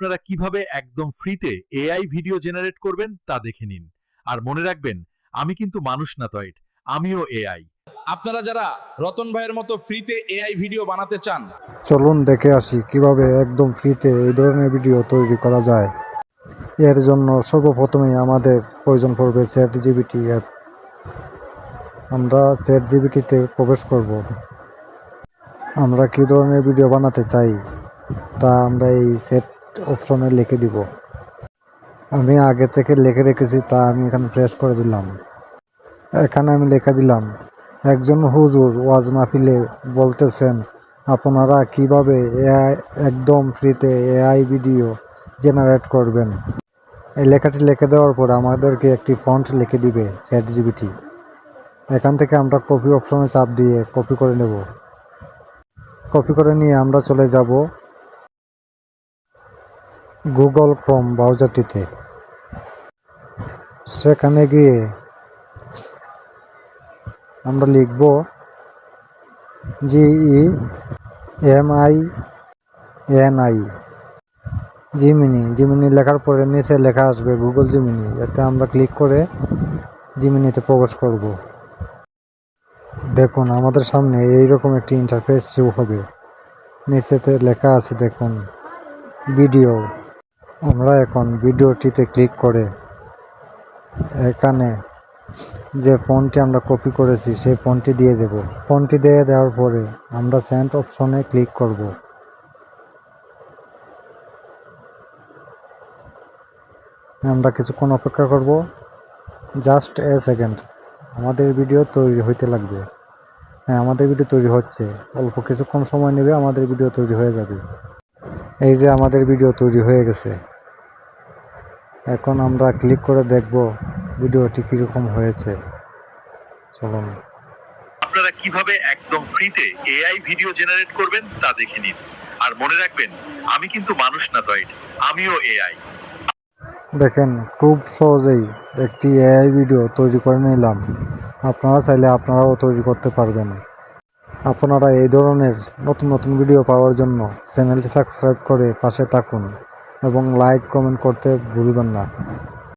আপনারা কীভাবে একদম ফ্রিতে এআই ভিডিও জেনারেট করবেন তা দেখে নিন। আর মনে রাখবেন, আমি কিন্তু মানুষ না তয়েট, আমিও এআই আপনারা যারা রতন ভাইয়ের মতো ফ্রিতে এআই ভিডিও বানাতে চান, চলুন দেখে আসি কীভাবে একদম ফ্রিতে এই ধরনের ভিডিও তৈরি করা যায়। এর জন্য সর্বপ্রথমেই আমাদের প্রয়োজন পড়বে চ্যাট জিবিটি অ্যাপ আমরা চ্যাট জিবিটিতে প্রবেশ করব। আমরা কী ধরনের ভিডিও বানাতে চাই, তা আমরা এই সেট অপশনে লিখে দিব। আমি আগে থেকে লিখে রেখেছি, তা আমি এখানে প্রেস করে দিলাম। এখানে আমি লেখা দিলাম, একজন হুজুর ওয়াজ মাহফিলে বলতেছেন, আপনারা কীভাবে এআই, একদম ফ্রিতে এআই ভিডিও জেনারেট করবেন? এই লেখাটি লিখে দেওয়ার পর আমাদেরকে একটি ফন্ট লিখে দিবে চ্যাট জিবিটি এখান থেকে আমরা কপি অপশনে চাপ দিয়ে কপি করে নেব। কপি করে নিয়ে আমরা চলে যাব গুগল ক্রোম ব্রাউজারটিতে। সেখানে গিয়ে আমরা লিখব G E M I N I Gemini Gemini লেখার পরে নিচে লেখা আসবে গুগল জিমিনি এতে আমরা ক্লিক করে জিমিনিতে প্রবেশ করব। দেখুন, আমাদের সামনে এইরকম একটি ইন্টারফেস শো হবে। নিচেতে লেখা আছে, দেখুন ভিডিও আমরা এখন ভিডিওটিতে ক্লিক করে এখানে যে ফোনটি আমরা কপি করেছি, সেই ফোনটি দিয়ে দেব। ফোনটি দিয়ে দেওয়ার পরে আমরা সেন্ট অপশনে ক্লিক করব। আমরা কিছুক্ষণ অপেক্ষা করব। Just a second. আমাদের ভিডিও তৈরি হইতে লাগবে। হ্যাঁ আমাদের ভিডিও তৈরি হচ্ছে। অল্প কিছুক্ষণ সময় নেবে, আমাদের ভিডিও তৈরি হয়ে যাবে। এই যে আমাদের ভিডিও তৈরি হয়ে গেছে। এখন আমরা ক্লিক করে দেখব ভিডিওটি কীরকম হয়েছে। চলুন। আপনারা কীভাবে একদম ফ্রিতে এআই ভিডিও জেনারেট করবেন তা দেখে নিন। আর মনে রাখবেন আমি কিন্তু মানুষ না তয়েট আমিও এআই দেখেন খুব সহজেই একটি এআই ভিডিও তৈরি করে নিলাম। আপনারা চাইলে আপনারাও তৈরি করতে পারবেন। আপনারা এই ধরনের নতুন নতুন ভিডিও পাওয়ার জন্য চ্যানেলটি সাবস্ক্রাইব করে পাশে থাকুন এবং লাইক কমেন্ট করতে ভুলবেন না।